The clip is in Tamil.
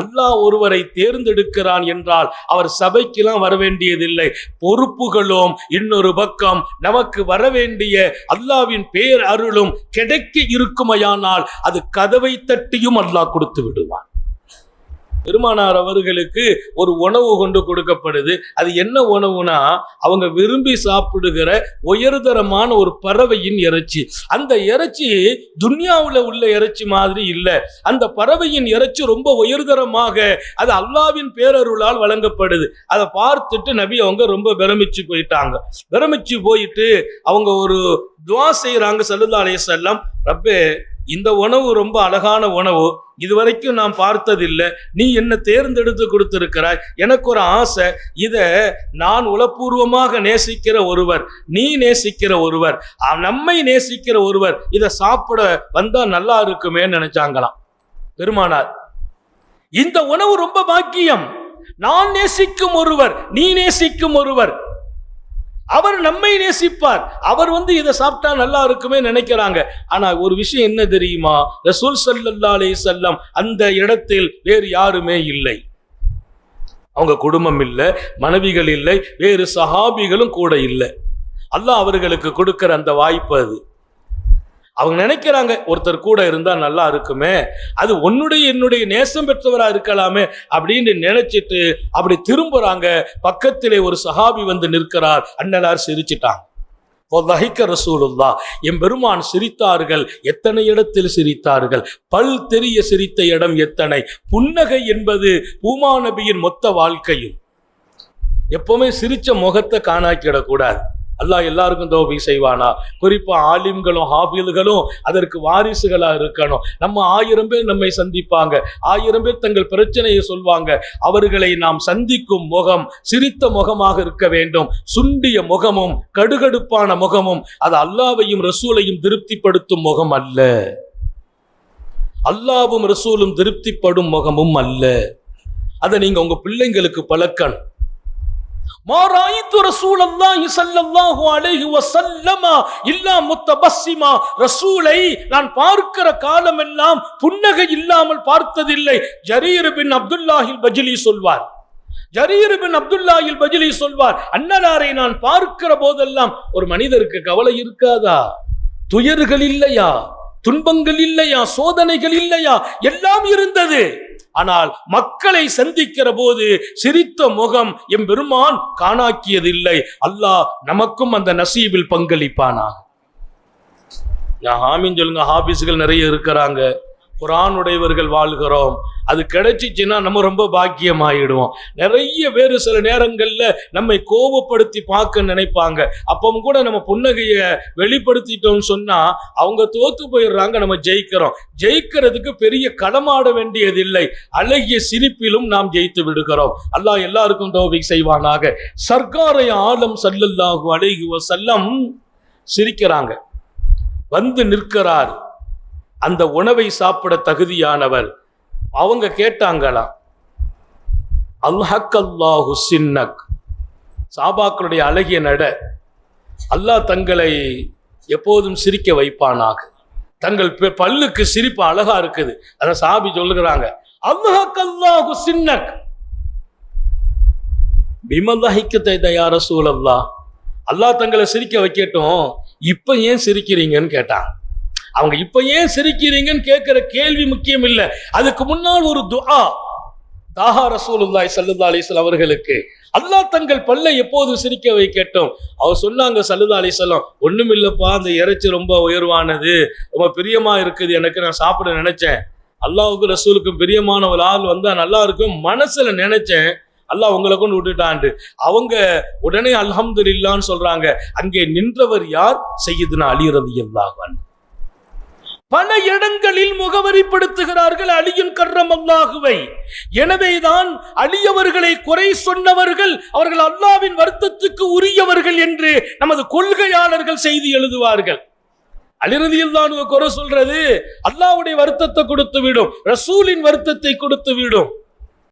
அல்லாஹ் ஒருவரை தேர்ந்தெடுக்கிறான் என்றால் அவர் சபைக்கெல்லாம் வர வேண்டியதில்லை. பொறுப்புகளும் இன்னொரு பக்கம் நமக்கு வர வேண்டிய அல்லாவின் பேர் அருளும் கிடைக்க இருக்குமையானால் அது கதவை தட்டியும் அல்லாஹ் கொடுத்து விடுவான். பெருமானார் அவர்களுக்கு ஒரு உணவு கொண்டு கொடுக்கப்படுது. அது என்ன உணவுனா அவங்க விரும்பி சாப்பிடுகிற உயர்தரமான ஒரு பறவையின் இறைச்சி. அந்த இறைச்சி துன்யாவில் உள்ள இறைச்சி மாதிரி இல்லை. அந்த பறவையின் இறைச்சி ரொம்ப உயர்தரமாக அது அல்லாவின் பேரருளால் வழங்கப்படுது. அதை பார்த்துட்டு நபி அவங்க ரொம்ப பிரமிச்சு போயிட்டாங்க. பிரமிச்சு போயிட்டு அவங்க ஒரு துவா செய்கிறாங்க சல்லா செல்லம் ரப்பே இந்த உணவு ரொம்ப அழகான உணவு. இதுவரைக்கும் நான் பார்த்ததில்லை. நீ என்ன தேர்ந்தெடுத்து கொடுத்திருக்கிறாய்? எனக்கு ஒரு ஆசை. இதை நான் உளப்பூர்வமாக நேசிக்கிற ஒருவர் நீ நேசிக்கிற ஒருவர் நம்மை நேசிக்கிற ஒருவர் இதை சாப்பிட வந்தா நல்லா இருக்குமே நினைச்சாங்களாம். பெருமானார் இந்த உணவு ரொம்ப பாக்கியம். நான் நேசிக்கும் ஒருவர் நீ நேசிக்கும் ஒருவர் அவர் நம்மை நேசிப்பார். அவர் வந்து இதை சாப்பிட்டா நல்லா இருக்குமே நினைக்கிறாங்க. ஆனா ஒரு விஷயம் என்ன தெரியுமா? ரசூல் சல்லல்லா அலைஹி செல்லம் அந்த இடத்தில் வேறு யாருமே இல்லை. அவங்க குடும்பம் இல்லை மனைவிகள் இல்லை வேறு சஹாபிகளும் கூட இல்லை. அல்லாஹ் அவர்களுக்கு கொடுக்கிற அந்த வாய்ப்பு அது. அவங்க நினைக்கிறாங்க ஒருத்தர் கூட இருந்தால் நல்லா இருக்குமே அது உன்னுடைய என்னுடைய நேசம் பெற்றவராக இருக்கலாமே அப்படின்னு நினைச்சிட்டு அப்படி திரும்புறாங்க. பக்கத்திலே ஒரு சஹாபி வந்து நிற்கிறார். அண்ணலார் சிரிச்சிட்டாங்க ரசூலுல்லா. என் பெருமான் சிரித்தார்கள். எத்தனை இடத்தில் சிரித்தார்கள்? பல் தெரிய சிரித்த இடம் எத்தனை? புன்னகை என்பது பூமா நபியின் மொத்த வாழ்க்கையும். எப்பவுமே சிரிச்ச முகத்தை காணாக்கிடக்கூடாது அல்லாஹ் எல்லாருக்கும் தோபி செய்வானா? குறிப்பா ஆலிம்களும் ஹாபில்களும் அதற்கு வாரிசுகளா இருக்கணும். நம்ம ஆயிரம் பேர் நம்மை சந்திப்பாங்க. ஆயிரம் பேர் தங்கள் பிரச்சனையை சொல்வாங்க. அவர்களை நாம் சந்திக்கும் முகம் சிரித்த முகமாக இருக்க வேண்டும். சுண்டிய முகமும் கடுகடுப்பான முகமும் அது அல்லாவையும் ரசூலையும் திருப்திப்படுத்தும் முகம் அல்ல. அல்லாவும் ரசூலும் திருப்திப்படும் முகமும் அல்ல. அதை நீங்க உங்க பிள்ளைங்களுக்கு பழக்கணும். மாராயித்து ரசூலல்லாஹி ஸல்லல்லாஹு அலைஹி வஸல்லம இல்லா முத்தபஸ்ஸிமா ரசூலை நான் பார்க்கிற காலமெல்லாம் புன்னகை இல்லாமல் பார்த்ததில்லை. ஜரீர் பின் அப்துல்லாஹில் பஜ்லி சொல்வார். ஜரீர் பின் அப்துல்லாஹில் பஜ்லி சொல்வார். அண்ணனாரை நான் பார்க்கிற போதெல்லாம் ஒரு மனிதருக்கு கவலை இருக்காதா? துயர்கள் இல்லையா? துன்பங்கள் இல்லையா? சோதனைகள் இல்லையா? எல்லாம் இருந்தது. ஆனால் மக்களை சந்திக்கிற போது சிரித்த முகம் எம் பெருமான் காணாக்கியதில்லை. அல்லாஹ் நமக்கும் அந்த நசீபில் பங்களிப்பானாக. நான் ஆமீன் சொல்லுங்க ஹாபிஸ்கள் நிறைய இருக்கிறாங்க. குரான் உடையவர்கள் வாழ்கிறோம். அது கிடைச்சிச்சுன்னா நம்ம ரொம்ப பாக்கியமாயிடுவோம். நிறைய பேர் சில நேரங்களில் நம்மை கோபப்படுத்தி பார்க்க நினைப்பாங்க. அப்பவும் கூட நம்ம புன்னகையை வெளிப்படுத்திட்டோம்னு சொன்னா அவங்க தோத்து போயிடுறாங்க நம்ம ஜெயிக்கிறோம். ஜெயிக்கிறதுக்கு பெரிய களமாட வேண்டியதில்லை. அழகிய சிரிப்பிலும் நாம் ஜெயித்து விடுகிறோம். அல்லாஹ் எல்லாருக்கும் தோவிக் செய்வானாக. சர்க்காரை ஆலம் சல்லல்லாஹு அழகுவ செல்லம் சிரிக்கிறாங்க. வந்து நிற்கிறார். அந்த உணவை சாப்பிட தகுதியானவர். அவங்க கேட்டாங்களாம் அல்ஹக் அல்லாஹு சின்னக். சாபாக்களுடைய அழகிய நட அல்லாஹ் தங்களை எப்போதும் சிரிக்க வைப்பானாக. தங்கள் பெ- பல்லுக்கு சிரிப்பு அழகா இருக்குது. அதை சாபி சொல்லுகிறாங்க அல்லாஹ் அல்லாஹு சின்னக் பிமல்லாஹிக்கத்தை தயார சூழல்லா அல்லாஹ் தங்களை சிரிக்க வைக்கட்டும் இப்போ ஏன் சிரிக்கிறீங்கன்னு கேட்டாங்க. அவங்க இப்ப ஏன் சிரிக்கிறீங்கன்னு கேட்கிற கேள்வி முக்கியம் இல்லை. அதுக்கு முன்னால் ஒரு துஆ தாஹா ரசூலுல்லாய் சல்லுல்லா அலைஹி அவர்களுக்கு. அல்லாஹ் தங்கள் பல்லை எப்போது சிரிக்க வைக்கட்டும். அவர் சொன்னாங்க சல்லல்லா அலிசல்லாம் ஒன்றும் இல்லைப்பா அந்த இறைச்சி ரொம்ப உயர்வானது. ரொம்ப பிரியமா இருக்குது. எனக்கு நான் சாப்பிட நினைச்சேன். அல்லாவுக்கும் ரசூலுக்கும் பிரியமான ஒரு ஆள் வந்தால் நல்லா இருக்கும். மனசில் நினைச்சேன் அல்லாஹ் உங்களை கொண்டு விட்டுட்டான்ட்டு. அவங்க உடனே அல்ஹம்துலில்லான்னு சொல்றாங்க அங்கே நின்றவர் யார்? செய்யுதுனா அலி ரலியல்லாஹு பல இடங்களில் முகவரிப்படுத்துகிறார்கள் அலியின் கர்ரம் அல்லாஹுவை. எனவேதான் அலியவர்களை குறை சொன்னவர்கள் அவர்கள் அல்லாவின் வருத்தத்துக்கு உரியவர்கள் என்று நமது கொள்கையாளர்கள் செய்தி எழுதுவார்கள். அலிரதியில் தான் குறை சொல்றது அல்லாவுடைய வருத்தத்தை கொடுத்து விடும் ரசூலின் வருத்தத்தை கொடுத்து விடும்